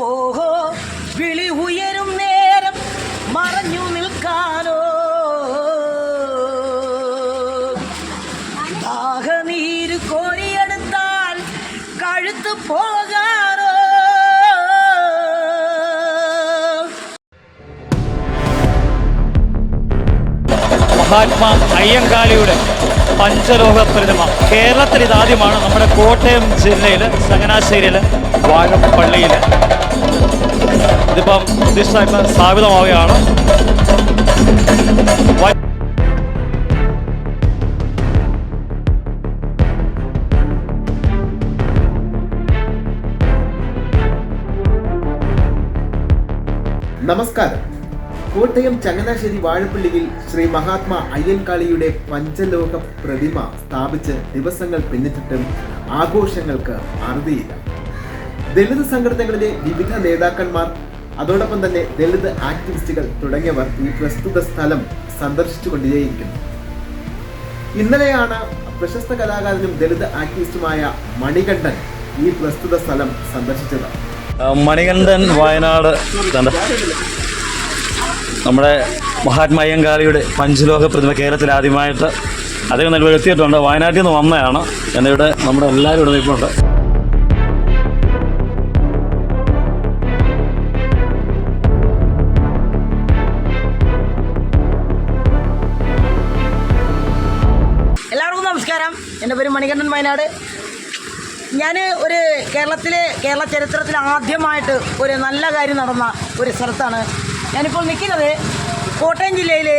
ഓഹോ വിളി ഉയരും നേരം മറഞ്ഞു നിൽക്കാനോ. ദാഹനീര് കോരിയെടുത്താൽ കഴുത്ത് പോകാനോ. മഹാത്മാ അയ്യങ്കാളിയുടെ പഞ്ചലോക പ്രതിമ കേരളത്തിൽ ഇതാദ്യമാണ് നമ്മുടെ കോട്ടയം ജില്ലയിൽ ചങ്ങനാശ്ശേരിയിൽ വാഴപ്പള്ളിയിൽ ഇതിപ്പം പ്രതിഷ്ഠ സ്ഥാപിതമാവുകയാണ്. നമസ്കാരം. കോട്ടയം ചങ്ങനാശ്ശേരി വാഴപ്പള്ളിയിൽ ശ്രീ മഹാത്മാ അയ്യൻകാളിയുടെ പഞ്ചലോക പ്രതിമ സ്ഥാപിച്ച് ദിവസങ്ങൾ പിന്നിട്ടിട്ടും ആഘോഷങ്ങൾക്ക് അറുതിയില്ല. ദളിത് സംഘടനകളിലെ വിവിധ നേതാക്കന്മാർ അതോടൊപ്പം തന്നെ ദളിത് ആക്ടിവിസ്റ്റുകൾ തുടങ്ങിയവർ ഈ പ്രസ്തുത സ്ഥലം സന്ദർശിച്ചു കൊണ്ടേയിരിക്കുന്നു. ഇന്നലെയാണ് പ്രശസ്ത കലാകാരനും ദളിത് ആക്ടിവിസ്റ്റുമായ മണികണ്ഠൻ ഈ പ്രസ്തുത സ്ഥലം സന്ദർശിച്ചത്. മണികണ്ഠൻ വയനാട്. നമ്മുടെ മഹാത്മാ അയ്യങ്കാളിയുടെ പഞ്ചലോക പ്രതിമ കേരളത്തിൽ ആദ്യമായിട്ട് അദ്ദേഹം നിലവിലെത്തിയിട്ടുണ്ട് വയനാട്ടിൽ നിന്ന് വന്നതാണ്. എന്നിവിടെ നമ്മുടെ എല്ലാവരും ഇവിടെ നിൽപ്പുണ്ട്. എന്റെ പേര് മണികണ്ഠൻ വയനാട്. ഞാൻ ഒരു കേരളത്തിലെ കേരള ചരിത്രത്തിൽ ആദ്യമായിട്ട് ഒരു നല്ല കാര്യം നടന്ന ഒരു സ്ഥലത്താണ്. ഞാനിപ്പോൾ നിൽക്കുന്നത് കോട്ടയം ജില്ലയിലെ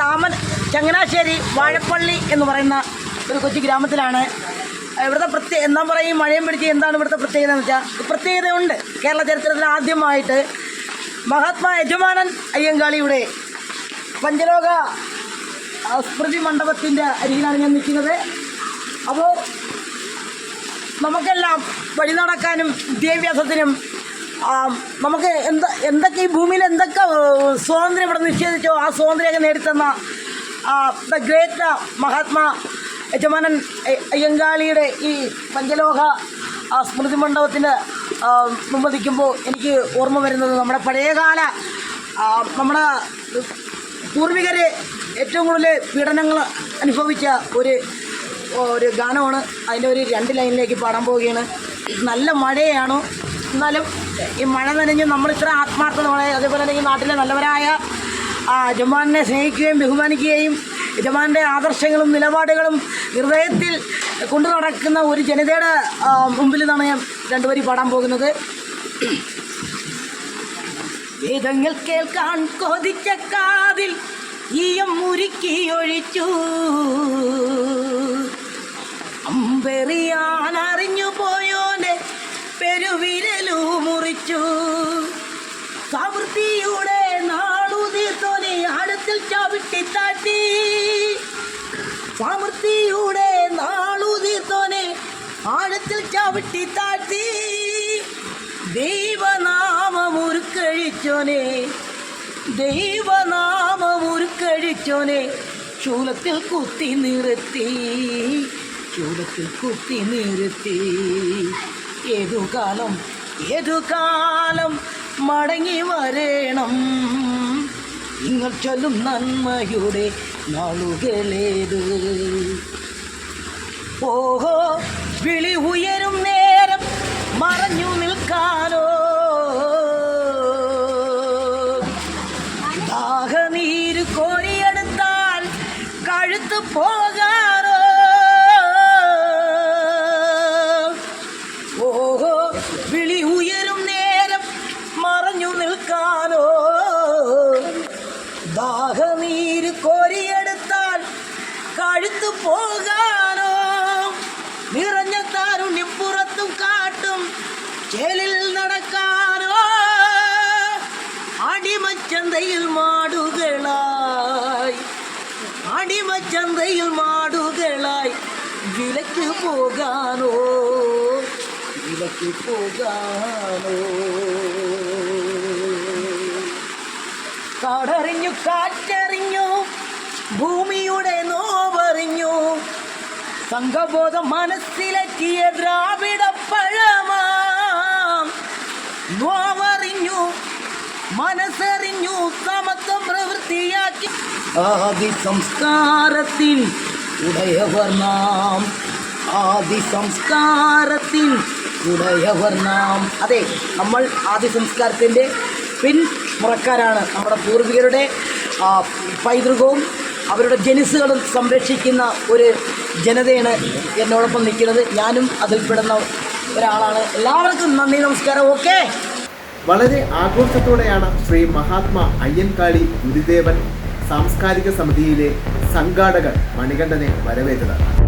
താമൻ ചങ്ങനാശ്ശേരി വാഴപ്പള്ളി എന്ന് പറയുന്ന ഒരു കൊച്ചു ഗ്രാമത്തിലാണ്. ഇവിടുത്തെ പ്രത്യേക എന്താ പറയും മഴയും പിടിച്ച് എന്താണ് ഇവിടുത്തെ പ്രത്യേകത എന്ന് വെച്ചാൽ പ്രത്യേകതയുണ്ട്. കേരള ചരിത്രത്തിൽ ആദ്യമായിട്ട് മഹാത്മാ യജമാനൻ അയ്യങ്കാളിയുടെ പഞ്ചലോക സ്മൃതി മണ്ഡപത്തിന്റെ അരികിലാണ് ഞാൻ നിൽക്കുന്നത്. അപ്പോൾ നമുക്കെല്ലാം വഴി നടക്കാനും വിദ്യാഭ്യാസത്തിനും നമുക്ക് എന്ത് എന്തൊക്കെ ഈ ഭൂമിയിൽ എന്തൊക്കെ സ്വാതന്ത്ര്യം ഇവിടെ നിഷേധിച്ചോ ആ സ്വാതന്ത്ര്യമൊക്കെ നേടിത്തന്ന ദ ഗ്രേറ്റ് മഹാത്മാ യജമാനൻ അയ്യ- അയ്യങ്കാളിയുടെ ഈ പഞ്ചലോഹ സ്മൃതി മണ്ഡപത്തിന് നിൽക്കുമ്പോൾ എനിക്ക് ഓർമ്മ വരുന്നത് നമ്മുടെ പഴയകാല നമ്മുടെ പൂർവികരെ ഏറ്റവും കൂടുതൽ പീഡനങ്ങൾ അനുഭവിച്ച ഒരു ഒരു ഗാനമാണ്. അതിന്റെ ഒരു രണ്ട് ലൈനിലേക്ക് പാടാൻ പോവുകയാണ്. നല്ല മഴയാണ്. എന്നാലും ഈ മഴ നനഞ്ഞ് നമ്മൾ ഇത്ര ആത്മാർത്ഥതയോടെ അതേപോലെ തന്നെ ഈ നാട്ടിലെ നല്ലവരായ ആ, യജമാനെ സ്നേഹിക്കുകയും ബഹുമാനിക്കുകയും ജമാന്റെ ആദർശങ്ങളും നിലപാടുകളും ഹൃദയത്തിൽ കൊണ്ടു നടക്കുന്ന ഒരു ജനതയുടെ മുമ്പിൽ നിന്നാണ് ഞാൻ രണ്ടുപേരും പാടാൻ പോകുന്നത്. വേദങ്ങൾ കേൾക്കാൻ കൊതിച്ച കാതിൽ ഈയം മുരുക്കി ഒഴിച്ചു അമ്പെറിയാൻ അറിഞ്ഞു പോയോനെ പെരുവിരലു മുറിച്ചു. കവൃത്തിയുടെ നാളുതീർത്തോനെ ആഴത്തിൽ ചവിട്ടി താട്ടി സമൃദ്ധിയുടെ നാളുതീർത്തോനെ ആഴത്തിൽ ചവിട്ടി താട്ടി ദൈവനാമമുരുക്കഴിച്ചോനെ ദൈവനാമമുരുക്കഴിച്ചോനെ ശൂലത്തിൽ കുത്തി നിർത്തി ശൂലത്തിൽ കുത്തി നിർത്തി. ഏതു കാലം ഏതു കാലം മടങ്ങി വരേണം? നിങ്ങൾ ചൊല്ലും നന്മയുടെ നാളുകളേത്? ഓഹോ വിളി ഉയരും നേരം മറഞ്ഞു നിൽക്കാനോ? കോരിയെടുത്താൽ കഴുത്ത് പോകാറോ? ഓഹോ വിളി ഉയരും നേരം മറഞ്ഞു നിൽക്കാനോ? ദാഹനീര് കോരിയെടുത്താൽ കഴുത്ത് പോകാനോ? നിറഞ്ഞ താരുണ്യം പുറത്തും കാട്ടും ചേലിൽ നടക്കാനോ? അടിമച്ചന്തയിൽ മാടുകളായി അടിമച്ചന്തയിൽ മാടുകളായി വിലക്ക് പോകാനോ വിലക്ക് പോകാനോ. കാടറിഞ്ഞു കാറ്ററിഞ്ഞു ഭൂമിയുടെ നോവറിഞ്ഞു. സംഘബോധം മനസ്സിലെത്തിയ ദ്രാവിഡ പഴമാം നോവറിഞ്ഞു മനസ്സറിഞ്ഞു സമത്വം പ്രവൃത്തിയാക്കി. ആദി സംസ്കാരത്തിൽ ഉടയവർ നാം. ആദി സംസ്കാരത്തിൽ ഉടയവർ നാം. അതെ നമ്മൾ ആദി സംസ്കാരത്തിന്റെ പിൻമുറക്കാരാണ് നമ്മുടെ പൂർവികരുടെ പൈതൃകവും അവരുടെ ജനിസുകളും സംരക്ഷിക്കുന്ന ഒരു ജനതയാണ് എന്നോടൊപ്പം നിൽക്കുന്നത്. ഞാനും അതിൽപ്പെടുന്ന ഒരാളാണ്. എല്ലാവർക്കും നന്ദി നമസ്കാരം. ഓക്കെ? വളരെ ആഘോഷത്തോടെയാണ് ശ്രീ മഹാത്മാ അയ്യൻകാളി ഗുരുദേവൻ സാംസ്കാരിക സമിതിയിലെ സംഘാടകർ മണികണ്ഠനെ വരവേറ്റത്.